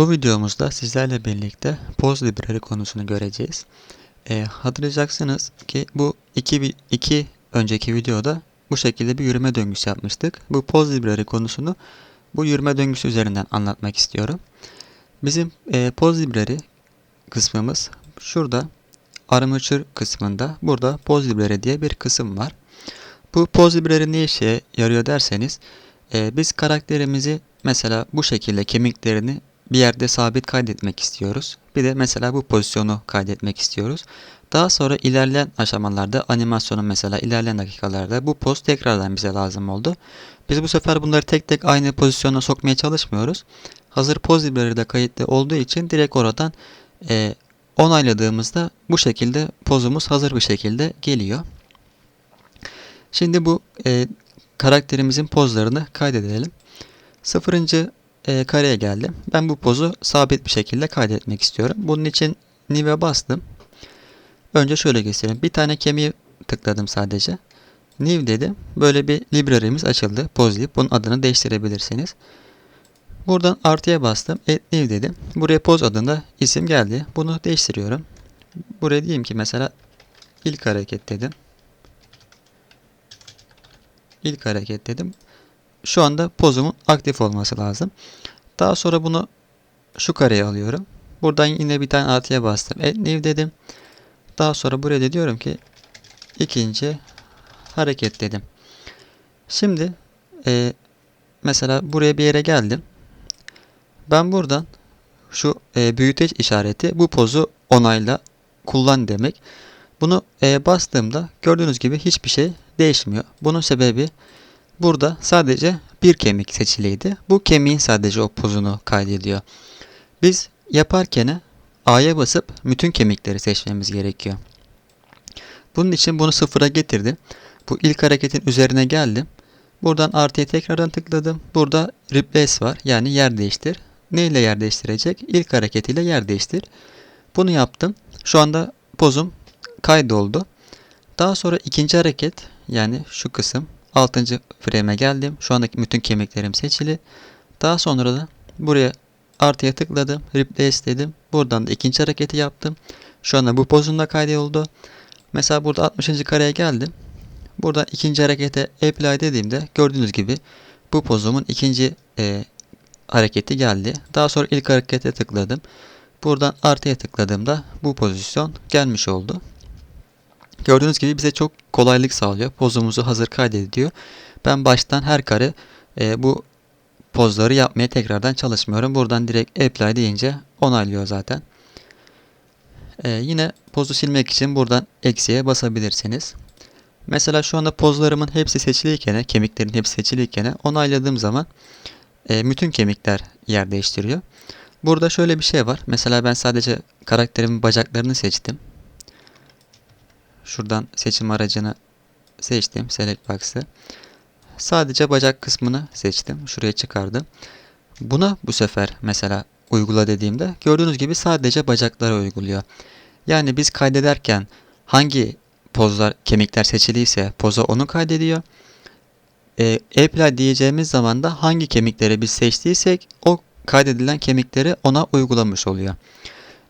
Bu videomuzda sizlerle birlikte Poz Library konusunu göreceğiz. Ee, hatırlayacaksınız ki bu iki, iki önceki videoda bu şekilde bir yürüme döngüsü yapmıştık. Bu Poz Library konusunu bu yürüme döngüsü üzerinden anlatmak istiyorum. Bizim e, Poz Library kısmımız şurada Armature kısmında burada Poz Library diye bir kısım var. Bu Poz Library ne işe yarıyor derseniz e, biz karakterimizi mesela bu şekilde kemiklerini bir yerde sabit kaydetmek istiyoruz. Bir de mesela bu pozisyonu kaydetmek istiyoruz. Daha sonra ilerleyen aşamalarda animasyonun mesela ilerleyen dakikalarda bu poz tekrardan bize lazım oldu. Biz bu sefer bunları tek tek aynı pozisyona sokmaya çalışmıyoruz. Hazır poz library'de kayıtlı olduğu için direkt oradan e, onayladığımızda bu şekilde pozumuz hazır bir şekilde geliyor. Şimdi bu e, karakterimizin pozlarını kaydedelim. Sıfırıncı e, kareye geldim. Ben bu pozu sabit bir şekilde kaydetmek istiyorum. Bunun için New'e bastım. Önce şöyle göstereyim. Bir tane kemiği tıkladım sadece. New dedim. Böyle bir library'miz açıldı. Poz deyip bunun adını değiştirebilirsiniz. Buradan artıya bastım. Add new dedim. Buraya poz adında isim geldi. Bunu değiştiriyorum. Buraya diyeyim ki mesela ilk hareket dedim. İlk hareket dedim. Şu anda pozumun aktif olması lazım. Daha sonra bunu şu kareye alıyorum. Buradan yine bir tane artıya bastım. Add new dedim. Daha sonra buraya da diyorum ki ikinci hareket dedim. Şimdi e, mesela buraya bir yere geldim. Ben buradan şu e, büyüteç işareti bu pozu onayla kullan demek. Bunu e, bastığımda gördüğünüz gibi hiçbir şey değişmiyor. Bunun sebebi burada sadece bir kemik seçiliydi. Bu kemiğin sadece o pozunu kaydediyor. Biz yaparken A'ya basıp bütün kemikleri seçmemiz gerekiyor. Bunun için bunu sıfıra getirdim. Bu ilk hareketin üzerine geldim. Buradan artıya tekrardan tıkladım. Burada replace var. Yani yer değiştir. Ne ile yer değiştirecek? İlk hareketiyle yer değiştir. Bunu yaptım. Şu anda pozum kaydoldu. Daha sonra ikinci hareket yani şu kısım 6. frame'e geldim. Şu andaki bütün kemiklerim seçili. Daha sonra da buraya artıya tıkladım. Replace dedim. Buradan da ikinci hareketi yaptım. Şu anda bu pozumda kaydoldu. Mesela burada 60. kareye geldim. Buradan ikinci harekete apply dediğimde gördüğünüz gibi bu pozumun ikinci e, hareketi geldi. Daha sonra ilk harekete tıkladım. Buradan artıya tıkladığımda bu pozisyon gelmiş oldu. Gördüğünüz gibi bize çok kolaylık sağlıyor. Pozumuzu hazır kaydediyor. Ben baştan her kare e, bu pozları yapmaya tekrardan çalışmıyorum. Buradan direkt apply deyince onaylıyor zaten. E, yine pozu silmek için buradan eksiye basabilirsiniz. Mesela şu anda pozlarımın hepsi seçiliyken, kemiklerin hepsi seçiliyken onayladığım zaman e, bütün kemikler yer değiştiriyor. Burada şöyle bir şey var. Mesela ben sadece karakterimin bacaklarını seçtim. Şuradan seçim aracını seçtim. Select Box'ı. Sadece bacak kısmını seçtim. Şuraya çıkardım. Buna bu sefer mesela uygula dediğimde gördüğünüz gibi sadece bacaklara uyguluyor. Yani biz kaydederken hangi pozlar, kemikler seçiliyse poza onu kaydediyor. E, apply diyeceğimiz zaman da hangi kemikleri biz seçtiysek o kaydedilen kemikleri ona uygulamış oluyor.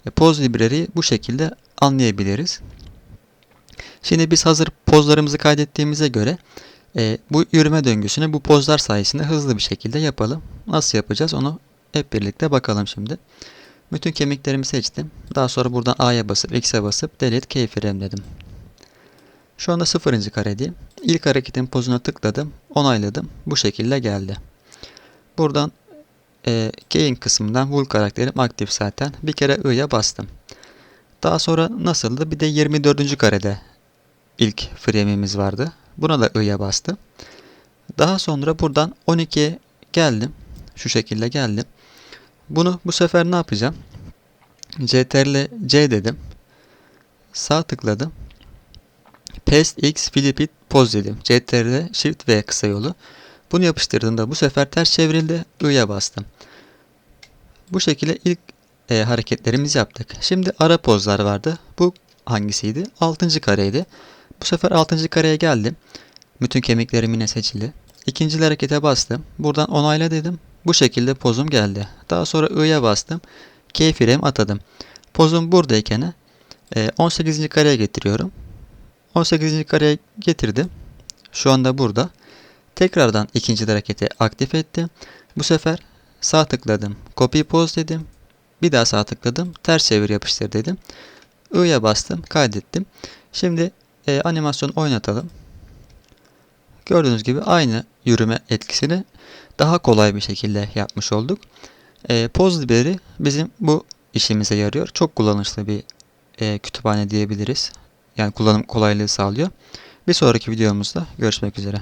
E, poz library bu şekilde anlayabiliriz. Şimdi biz hazır pozlarımızı kaydettiğimize göre e, bu yürüme döngüsünü bu pozlar sayesinde hızlı bir şekilde yapalım. Nasıl yapacağız onu hep birlikte bakalım şimdi. Bütün kemiklerimi seçtim. Daha sonra buradan A'ya basıp X'e basıp delete keyframe dedim. Şu anda sıfırıncı karedeyim. İlk hareketin pozuna tıkladım. Onayladım. Bu şekilde geldi. Buradan e, gain kısmından wool karakterim aktif zaten. Bir kere I'ya bastım. Daha sonra nasıldı? Bir de 24. karede ilk frame'imiz vardı. Buna da I'ya bastım. Daha sonra buradan 12'ye geldim. Şu şekilde geldim. Bunu bu sefer ne yapacağım? CTRL C dedim. Sağ tıkladım. Paste X Flip it Pose dedim. CTRL Shift V kısa yolu. Bunu yapıştırdığımda bu sefer ters çevrildi. I'ya bastım. Bu şekilde ilk e, hareketlerimizi yaptık. Şimdi ara pozlar vardı. Bu hangisiydi? 6. kareydi. Bu sefer 6. kareye geldim. Bütün kemiklerim yine seçili. İkinci harekete bastım. Buradan onayla dedim. Bu şekilde pozum geldi. Daha sonra I'ya bastım. Keyframe atadım. Pozum buradayken e, 18. kareye getiriyorum. 18. kareye getirdim. Şu anda burada. Tekrardan ikinci hareketi aktif ettim. Bu sefer sağ tıkladım. Copy pose dedim. Bir daha sağ tıkladım. Ters çevir yapıştır dedim. I'ya bastım. Kaydettim. Şimdi e, animasyon oynatalım. Gördüğünüz gibi aynı yürüme etkisini daha kolay bir şekilde yapmış olduk. E, Pose Library bizim bu işimize yarıyor. Çok kullanışlı bir e, kütüphane diyebiliriz. Yani kullanım kolaylığı sağlıyor. Bir sonraki videomuzda görüşmek üzere.